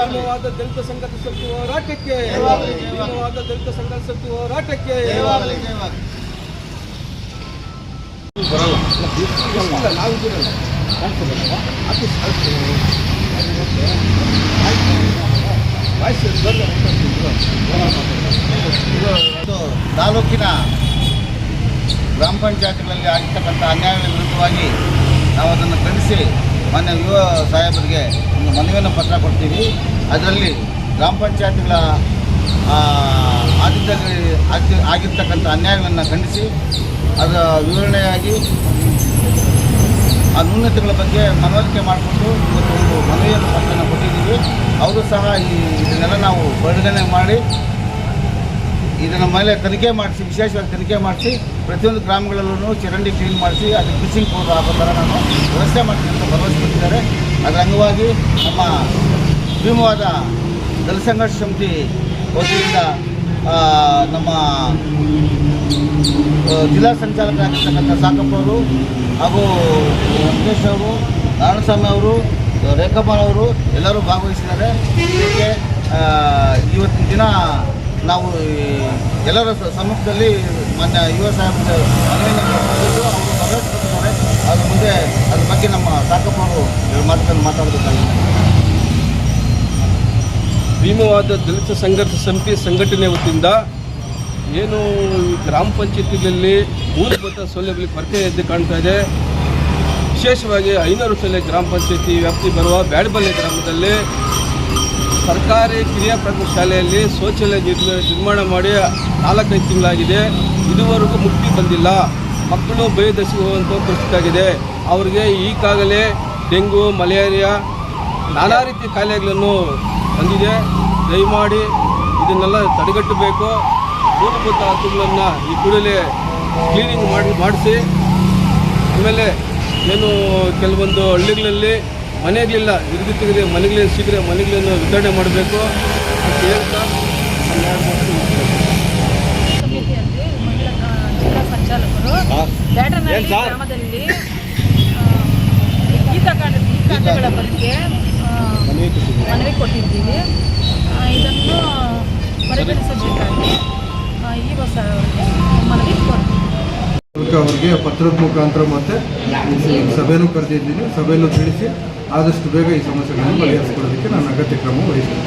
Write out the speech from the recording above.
ಭೀಮವಾದ ದಲಿತ ಸಂಘದ ಶಕ್ತಿ ಹೋರಾಟಕ್ಕೆ. ಭೀಮವಾದ ದಲಿತ ಸಂಘದ ಶಕ್ತಿ ಹೋರಾಟಕ್ಕೆ ನಾವು ತಾಲೂಕಿನ ಗ್ರಾಮ ಪಂಚಾಯತ್ಗಳಲ್ಲಿ ಆಗಿರ್ತಕ್ಕಂಥ ಅನ್ಯಾಯದ ವಿರುದ್ಧವಾಗಿ ನಾವು ಅದನ್ನು ಖಂಡಿಸಿ ಮಾನ್ಯ ಯುವ ಸಾಹೇಬರಿಗೆ ಒಂದು ಮನವಿಯನ್ನು ಪತ್ರ ಕೊಡ್ತೀವಿ. ಅದರಲ್ಲಿ ಗ್ರಾಮ ಪಂಚಾಯತ್ಗಳ ಆದಿತ್ಯದಲ್ಲಿ ಆಗಿ- ಆಗಿರ್ತಕ್ಕಂಥ ಅನ್ಯಾಯಗಳನ್ನು ಖಂಡಿಸಿ ಅದರ ವಿವರಣೆಯಾಗಿ ಆ ನ್ಯೂನತೆಗಳ ಬಗ್ಗೆ ಮನವರಿಕೆ ಮಾಡಿಕೊಂಡು ಇವತ್ತು ಒಂದು ಮನವಿಯನ್ನು ಪತ್ರನ ಕೊಟ್ಟಿದ್ದೀವಿ. ಅವರು ಸಹ ಈ ಇದನ್ನೆಲ್ಲ ನಾವು ಪರಿಗಣನೆ ಮಾಡಿ ಇದನ್ನ ಮೇಲೆ ತನಿಖೆ ಮಾಡಿಸಿ, ವಿಶೇಷವಾಗಿ ತನಿಖೆ ಮಾಡಿಸಿ, ಪ್ರತಿಯೊಂದು ಗ್ರಾಮಗಳಲ್ಲೂ ಚರಂಡಿ ಕ್ಲೀನ್ ಮಾಡಿಸಿ, ಅದು ಫಿಶಿಂಗ್ ಪೌಡರ್ ಆಗೋ ಥರ ನಾನು ವ್ಯವಸ್ಥೆ ಮಾಡ್ತೀನಿ ಅಂತ ಭರವಸೆ ಕೊಟ್ಟಿದ್ದಾರೆ. ಅದರ ಅಂಗವಾಗಿ ನಮ್ಮ ಭೀಮವಾದ ಸಂಘರ್ಷ ಸಮಿತಿ ವತಿಯಿಂದ ನಮ್ಮ ಜಿಲ್ಲಾ ಸಂಚಾಲಕರಾಗಿರ್ತಕ್ಕಂಥ ಸಾಕಪ್ಪ ಅವರು ಹಾಗೂ ವೆಂಕಟೇಶ್ ಅವರು, ನಾರಾಯಣಸ್ವಾಮಿ ಅವರು ರೇಖಮ್ಮನ್ ಅವರು ಎಲ್ಲರೂ ಭಾಗವಹಿಸಿದ್ದಾರೆ. ಇವತ್ತಿನ ದಿನ ನಾವು ಎಲ್ಲರ ಸಮ್ಮುಖದಲ್ಲಿ ಮಾನ್ಯ ಯುವ ಸಾಹೇಬ್ ಅದ್ರ ಮುಂದೆ ಅದ್ರ ಬಗ್ಗೆ ನಮ್ಮ ಸಾಕಪ್ಪವರು ಮಾತುಕೊಂಡು ಮಾತಾಡಬೇಕಾಗಿದೆ ಭೀಮವಾದ ದಲಿತ ಸಂಘರ್ಷ ಸಮಿತಿ ಸಂಘಟನೆ ವತಿಯಿಂದ ಏನು ಗ್ರಾಮ ಪಂಚಾಯತಿಗಳಲ್ಲಿ ಮೂಲಭೂತ ಸೌಲಭ್ಯಗಳಿಗೆ ಕೊರತೆ ಎದ್ದು ಕಾಣ್ತಾ ಇದೆ. ವಿಶೇಷವಾಗಿ ಐನೂರು ಸಲ ಗ್ರಾಮ ಪಂಚಾಯತಿ ವ್ಯಾಪ್ತಿ ಬರುವ ಬ್ಯಾಡಬಲ್ಲೆ ಗ್ರಾಮದಲ್ಲಿ ಸರ್ಕಾರಿ ಕಿರಿಯ ಪ್ರಾಥಮಿಕ ಶಾಲೆಯಲ್ಲಿ ಶೌಚಾಲಯ ನಿರ್ಮ- ನಿರ್ಮಾಣ ಮಾಡಿ ನಾಲ್ಕೈದು ತಿಂಗಳಾಗಿದೆ. ಇದುವರೆಗೂ ಮುಕ್ತಿ ಬಂದಿಲ್ಲ. ಮಕ್ಕಳು ಬಯದಶಿಗೆ ಹೋಗುವಂಥ ಪರಿಸ್ಥಿತಿ ಆಗಿದೆ. ಅವರಿಗೆ ಈಗಾಗಲೇ ಡೆಂಗು, ಮಲೇರಿಯಾ ನಾನಾ ರೀತಿಯ ಕಾಯಿಲೆಗಳನ್ನು ಬಂದಿದೆ. ದಯಮಾಡಿ ಇದನ್ನೆಲ್ಲ ತಡೆಗಟ್ಟಬೇಕು. ಮೂಲಭೂತ ಹಕ್ಕುಗಳನ್ನು ಈ ಕೂಡಲೇ ಕ್ಲೀನಿಂಗ್ ಮಾಡಿ, ಮಾಡಿಸಿ. ಆಮೇಲೆ ಏನು ಕೆಲವೊಂದು ಹಳ್ಳಿಗಳಲ್ಲಿ ಮನೆಗಳಿಲ್ಲ ಇರುಗಿ ಮನೆಗಳೇನು ಸಿಗದೆ ಶೀಘ್ರ ಮನೆಗಳನ್ನು ವಿತರಣೆ ಮಾಡಬೇಕು ಅಂತ ಹೇಳ್ತಾ ಸಂಚಾಲಕರು ಗ್ರಾಮದಲ್ಲಿ ಈ ಕಾಂಡಗಳ ಬಗ್ಗೆ ಮನವಿ ಕೊಟ್ಟಿದ್ದೀವಿ. ಇದನ್ನು ಪರಿಗಣಿಸಬೇಕಾಗಿ ಈ ಹೊಸ ಅವರಿಗೆ ಮನವಿ ಕೊಡ್ತೀವಿ ಅವರಿಗೆ ಪತ್ರದ ಮುಖಾಂತರ ಮತ್ತೆ ಸಭೆನೂ ಕರೆದಿದ್ದೀನಿ. ಸಭೆಯಲ್ಲೂ ತಿಳಿಸಿ ಆದಷ್ಟು ಬೇಗ ಈ ಸಮಸ್ಯೆಗಳನ್ನು ಪರಿಹರಿಸಿಕೊಳ್ಳೋದಕ್ಕೆ ನಾನು ಅಗತ್ಯ ಕ್ರಮ ವಹಿಸ್ತೀನಿ